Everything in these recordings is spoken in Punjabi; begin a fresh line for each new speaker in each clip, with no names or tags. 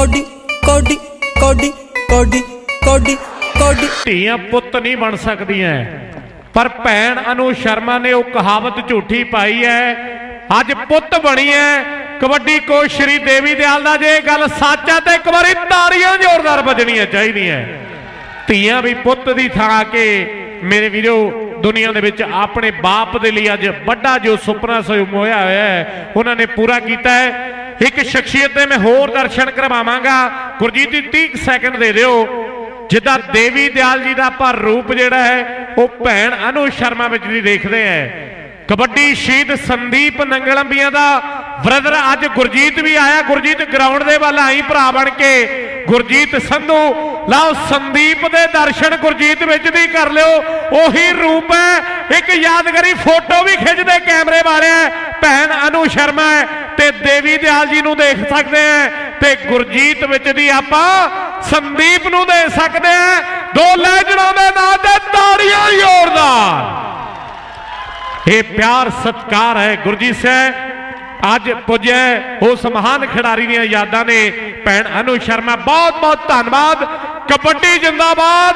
ਕੋਡੀ ਕੋਡੀ ਕੋਡੀ ਕੋਡੀ ਕੋਡੀ ਕੋਡੀ।
ਧੀਆਂ ਪੁੱਤ ਨਹੀਂ ਬਣ ਸਕਦੀਆਂ। ਪਰ ਭੈਣ ਅਨੂ ਸ਼ਰਮਾ ਨੇ ਉਹ ਕਹਾਵਤ ਝੂਠੀ ਪਾਈ ਹੈ ਅੱਜ ਪੁੱਤ ਬਣੀ ਹੈ ਕਬੱਡੀ ਕੋਚ ਸ਼੍ਰੀ ਦੇਵੀ ਦਿਆਲ ਦਾ ਜੇ ਗੱਲ ਸੱਚ ਹੈ ਤੇ ਇੱਕ ਵਾਰੀ ਤਾੜੀਆਂ ਜ਼ੋਰਦਾਰ ਵੱਜਣੀਆਂ ਚਾਹੀਦੀਆਂ। ਧੀਆਂ ਵੀ ਪੁੱਤ ਦੀ ਥਾਂ ਆ ਕੇ ਮੇਰੇ ਵੀਰੋ, ਦੁਨੀਆ ਦੇ ਵਿੱਚ ਆਪਣੇ ਬਾਪ ਦੇ ਲਈ ਅੱਜ ਵੱਡਾ ਜੋ ਸੁਪਨਾ ਸੀ ਹੋਇਆ ਹੈ ਉਹਨਾਂ ਨੇ ਪੂਰਾ ਕੀਤਾ ਹੈ ਇੱਕ ਸ਼ਖਸੀਅਤ ਦੇ ਮੈਂ ਹੋਰ ਦਰਸ਼ਨ ਕਰਵਾਵਾਂਗਾ। ਗੁਰਜੀਤ ਜੀ 30 ਸੈਕਿੰਡ ਦੇ ਦਿਓ। ਜਿੱਦਾਂ ਦੇਵੀ ਦਿਆਲ ਜੀ ਦਾ ਪਰ ਰੂਪ ਜਿਹੜਾ ਹੈ, ਉਹ ਭੈਣ ਅਨੂ ਸ਼ਰਮਾ ਵਿੱਚ ਵੀ ਦੇਖਦੇ ਆ ਕਬੱਡੀ ਸ਼ਹੀਦ ਸੰਦੀਪ ਨੰਗਲੰਬੀਆਂ ਦਾ ਬ੍ਰਦਰ ਅੱਜ ਗੁਰਜੀਤ ਵੀ ਆਇਆ। ਗੁਰਜੀਤ ਗਰਾਊਂਡ ਦੇ ਵੱਲ ਆਈ ਭਰਾ ਬਣ ਕੇ। ਗੁਰਜੀਤ ਸੰਧੂ, ਲਓ ਸੰਦੀਪ ਦੇ ਦਰਸ਼ਨ ਗੁਰਜੀਤ ਵਿੱਚ ਵੀ ਕਰ ਲਿਓ। ਉਹੀ ਰੂਪ ਹੈ। ਇੱਕ ਯਾਦਗਾਰੀ ਫੋਟੋ ਵੀ ਖਿੱਚਦੇ ਕੈਮਰੇ ਵਾਲਿਆ। ਭੈਣ ਅਨੂ ਸ਼ਰਮਾ ਤੇ ਦੇਵੀ ਦਿਆਲ ਜੀ ਨੂੰ ਦੇਖ ਸਕਦੇ ਆ ਤੇ ਗੁਰਜੀਤ ਵਿੱਚ ਦੀ ਆਪਾਂ ਸੰਦੀਪ ਨੂੰ ਦੇ ਸਕਦੇ ਆ ਦੋ ਲੈਜਣਾਂ ਦੇ ਨਾਂ ਤੇ ਤਾੜੀਆਂ ਜ਼ੋਰਦਾਰ। ਇਹ ਪਿਆਰ ਸਤਕਾਰ ਹੈ ਗੁਰਜੀਤ ਸਿੰਘ। ਅੱਜ ਪੁੱਜਿਆ ਉਸ ਮਹਾਨ ਖਿਡਾਰੀ ਦੀਆਂ ਯਾਦਾਂ ਨੇ। ਭੈਣ ਅਨੂ ਸ਼ਰਮਾ, ਬਹੁਤ ਬਹੁਤ ਧੰਨਵਾਦ। ਕਬੱਡੀ ਜਿੰਦਾਬਾਦ,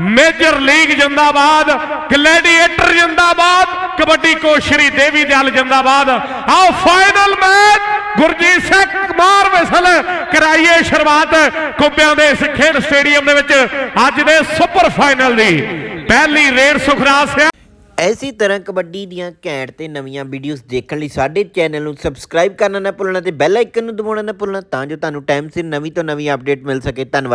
ਮੇਜਰ ਲੀਗ ਜਿੰਦਾਬਾਦ ਗਲੈਡੀਏਟਰ ਜਿੰਦਾਬਾਦ, ਕਬੱਡੀ ਕੋਚ ਦੇਵੀ ਦਿਆਲ ਜਿੰਦਾਬਾਦ। ਆਓ final match Gurjeet Singh Kumar whistle ਕਰਾਈਏ ਸ਼ੁਰੂਆਤ ਕੁੰਬਿਆਂ ਦੇ ਇਸ ਖੇਡ ਸਟੇਡੀਅਮ ਦੇ ਵਿੱਚ ਅੱਜ ਦੇ ਸੁਪਰ ਫਾਈਨਲ ਦੀ। ਪਹਿਲੀ ਰੇਡ ਸੁਖਰਾਜ ਸਿੰਘ
ਐਸੀ ਤਰ੍ਹਾਂ ਕਬੱਡੀ ਦੀਆਂ ਘੈਂਟ ਤੇ ਨਵੀਆਂ ਵੀਡੀਓਜ਼ ਦੇਖਣ ਲਈ ਸਾਡੇ ਚੈਨਲ ਨੂੰ ਸਬਸਕ੍ਰਾਈਬ ਕਰਨਾ ਨਾ ਭੁੱਲਣਾ ਤੇ ਬੈਲ ਆਈਕਨ ਨੂੰ ਦਬਾਉਣਾ ਨਾ ਭੁੱਲਣਾ ਤਾਂ ਜੋ ਤੁਹਾਨੂੰ ਟਾਈਮ ਸਿਰ ਨਵੀਂ ਤੋਂ ਨਵੀਂ ਅਪਡੇਟ ਮਿਲ ਸਕੇ। ਧੰਨਵਾਦ।